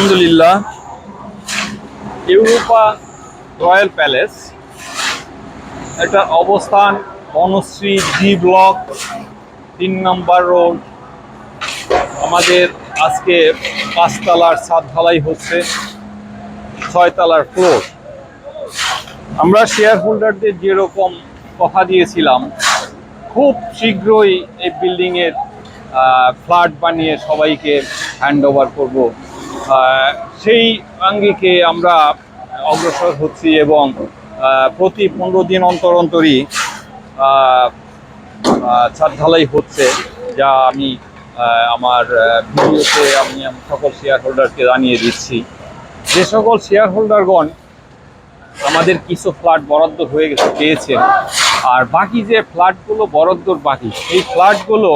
আলহামদুলিল্লাহ। Europa royal palace. এটার অবস্থান বনশ্রী জি ব্লক তিন নম্বর রোড। আমাদের আজকে পাঁচতলার সাত ঢালাই হচ্ছে ছয়তলার ফ্লোর। আমরা শেয়ার হোল্ডারদের যেরকম কথা দিয়েছিলাম, খুব শীঘ্রই এই বিল্ডিংয়ের ফ্ল্যাট বানিয়ে সবাইকে হ্যান্ড ওভার করব। সেই আঙ্গিকে আমরা অগ্রসর হচ্ছি এবং প্রতি পনেরো দিন অন্তর অন্তরই ছাদ ঢালাই হচ্ছে, যা আমি আমার ভিডিওতে আমি সকল শেয়ার হোল্ডারকে জানিয়ে দিচ্ছি। যে সকল শেয়ার হোল্ডারগণ আমাদের কিছু ফ্ল্যাট বরাদ্দ হয়ে গেছে পেয়েছেন আর বাকি যে ফ্ল্যাটগুলো বরাদ্দর বাকি, সেই ফ্ল্যাটগুলো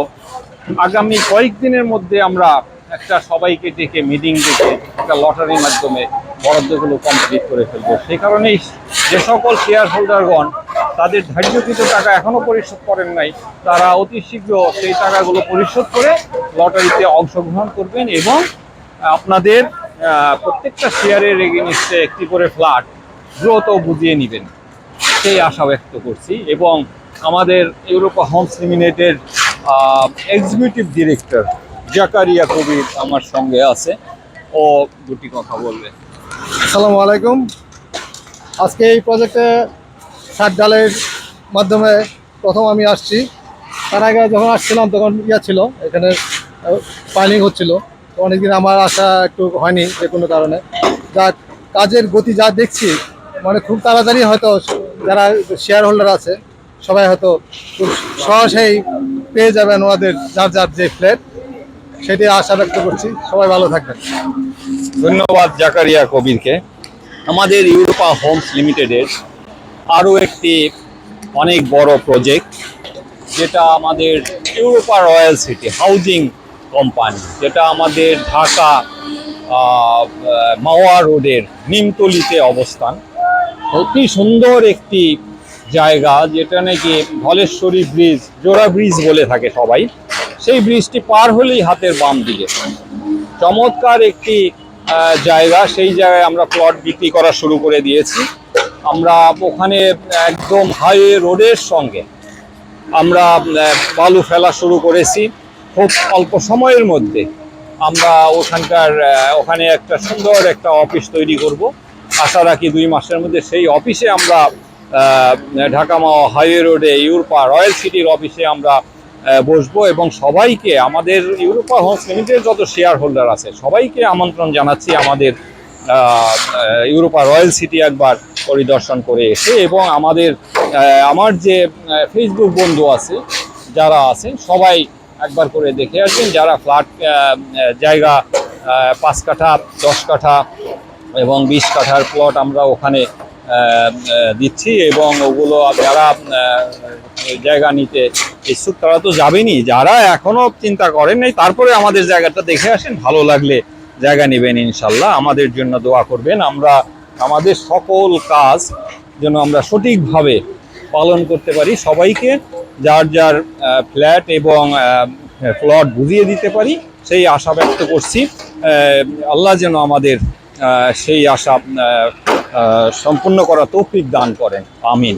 আগামী কয়েকদিনের মধ্যে আমরা একটা সবাইকে ডেকে মিটিং ডেকে, একটা লটারির মাধ্যমে বরাদ্দগুলো কমপ্লিট করে ফেলব। সেই কারণেই যে সকল শেয়ার হোল্ডারগণ তাদের ধার্যকৃত টাকা এখনও পরিশোধ করেন নাই, তারা অতি শীঘ্র সেই টাকাগুলো পরিশোধ করে লটারিতে অংশগ্রহণ করবেন এবং আপনাদের প্রত্যেকটা শেয়ারের এগেনিস্টে একটি করে ফ্ল্যাট দ্রুত বুঝিয়ে নেবেন। সেই আশা ব্যক্ত করছি এবং আমাদের Europa homes limited executive director Zakaria Kabir আমার সঙ্গে আছে। ও দুটি কথা বলবে। আসসালামু আলাইকুম। আজকে এই প্রজেক্টে সাত ডালের মাধ্যমে প্রথম আমি আসছি। তার আগে যখন আসছিলাম তখন ইয়া ছিল, এখানে প্ল্যানিং হচ্ছিল। অনেকদিন আমার আসা একটু হয়নি যে কোনো কারণে। যা কাজের গতি যা দেখছি মানে খুব তাড়াতাড়ি হয়তো যারা শেয়ার হোল্ডার আছে, সবাই হয়তো খুব সহজেই পেয়ে যাবেন ওনাদের যার যার যে ফ্ল্যাট সেটি আশা ব্যক্ত করছি। সবাই ভালো থাকবেন। ধন্যবাদ জাকারিয়া কবিরকে। আমাদের ইউরোপা হোমস লিমিটেডের আরও একটি অনেক বড় প্রজেক্ট, যেটা আমাদের Europa royal city housing company, যেটা আমাদের ঢাকা মাওয়া রোডের নিমতলিতে অবস্থান। অতি সুন্দর একটি জায়গা, যেটা নাকি ধলেশ্বরী ব্রিজ, জোড়া ব্রিজ বলে থাকে সবাই। সেই ব্রিজটি পার হলেই হাতের বাম দিকে। চমৎকার একটি জায়গা। সেই জায়গায় আমরা প্লট বিক্রি করা শুরু করে দিয়েছি। আমরা ওখানে একদম হাইওয়ে রোডের সঙ্গে আমরা বালু ফেলা শুরু করেছি। খুব অল্প সময়ের মধ্যে আমরা ওখানকার ওখানে একটা সুন্দর একটা অফিস তৈরি করব। আশা রাখি দুই মাসের মধ্যে সেই অফিসে আমরা ঢাকা মাওয়া হাইওয়ে রোডে ইউরোপা রয়্যাল সিটির অফিসে আমরা বসবো এবং সবাইকে আমাদের ইউরোপা হোমস লিমিটেড যত শেয়ার হোল্ডার আছে, সবাইকে আমন্ত্রণ জানাচ্ছি আমাদের ইউরোপা রয়্যাল সিটি একবার পরিদর্শন করে এসে এবং আমাদের আমার যে ফেসবুক বন্ধু আছে, যারা আছেন, সবাই একবার করে দেখে আসবেন যারা ফ্ল্যাট জায়গা পাঁচ কাঠা, দশ কাঠা এবং বিশ কাঠার প্লট আমরা ওখানে দিচ্ছি এবং ওগুলো যারা জায়গা নিতে ইচ্ছুক তারা তো যাবেনই। যারা এখনও চিন্তা করেন নাই, তারপরে আমাদের জায়গাটা দেখে আসেন। ভালো লাগলে জায়গা নেবেন ইনশাল্লাহ। আমাদের জন্য দোয়া করবেন। আমরা, আমাদের সকল কাজ যেন আমরা সঠিকভাবে পালন করতে পারি। সবাইকে যার যার ফ্ল্যাট এবং প্লট বুঝিয়ে দিতে পারি, সেই আশা ব্যক্ত করছি। আল্লাহ যেন আমাদের সেই আশা সম্পূর্ণ করা তৌফিক দান করেন। আমিন।